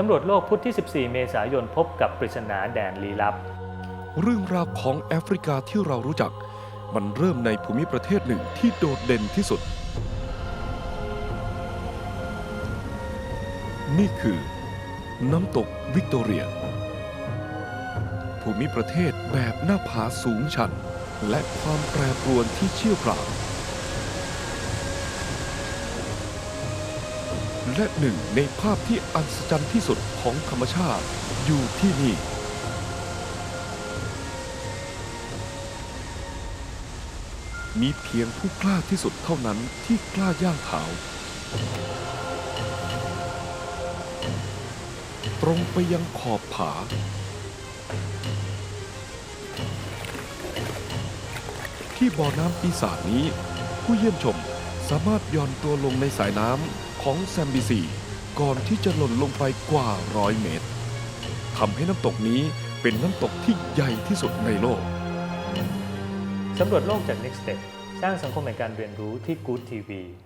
สำรวจโลกพุธที่ 14 เมษายนพบกับปริศนาแดนลี้ลับ เรื่องราวของแอฟริกาที่เรารู้จัก มันเริ่มในภูมิประเทศหนึ่งที่โดดเด่นที่สุด นี่คือ น้ำตกวิกตอเรีย ภูมิประเทศแบบหน้าผาสูงชัน และความแปรปรวนที่เชี่ยวกราก และหนึ่งในภาพที่อัศจรรย์ที่สุดของธรรมชาติอยู่ที่นี่ มีเพียงผู้กล้าที่สุดเท่านั้นที่กล้าย่างเท้าตรงไปยังขอบผา ที่บ่อน้ำปีศาจนี้ ผู้เยี่ยมชมสามารถย่อนตัวลงในสายน้ำ ของแซมบิซีก่อนที่จะหล่นลงไปกว่าร้อยเมตรทำให้น้ำตกนี้เป็นน้ำตกที่ใหญ่ที่สุดในโลก สำรวจโลกจาก Next Step สร้างสังคมแห่งการเรียนรู้ที่ Good TV